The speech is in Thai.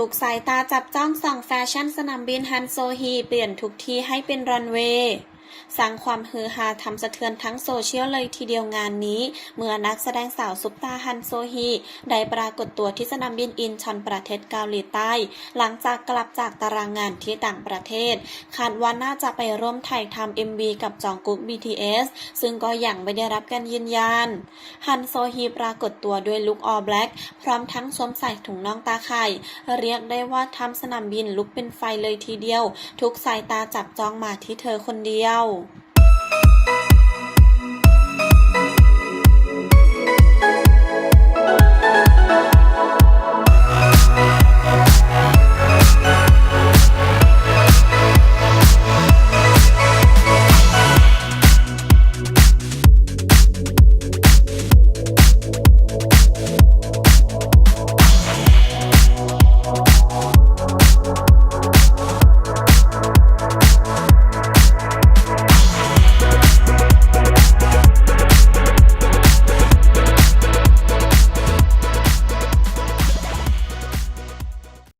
ถูกสายตาจับจ้องส่องแฟชั่นสนามบินฮันโซฮี เปลี่ยนทุกที่ให้เป็นรันเวย์ สร้างความฮือฮาทำสะเทือนทั้งโซเชียลเลยทีเดียวงานนี้ เมื่อนักแสดงสาวซุปตาฮันโซฮี ได้ปรากฏตัวที่สนามบินอินชอนประเทศเกาหลีใต้ หลังจากกลับจากตารางงานที่ต่างประเทศ คาดว่าน่าจะไปร่วมถ่ายทำ MV กับจองกุ๊ก BTS ซึ่งก็ยังไม่ได้รับการยืนยัน ฮันโซฮีปรากฏตัวด้วยลุคออ l แบล็กพร้อมทั้งสวมใส่ถุงน่องตาไข่ เรียกได้ว่าทำสนามบินลุกเป็นไฟเลยทีเดียว ทุกสายตาจับจ้องมาที่เธอคนเดียว Tchau!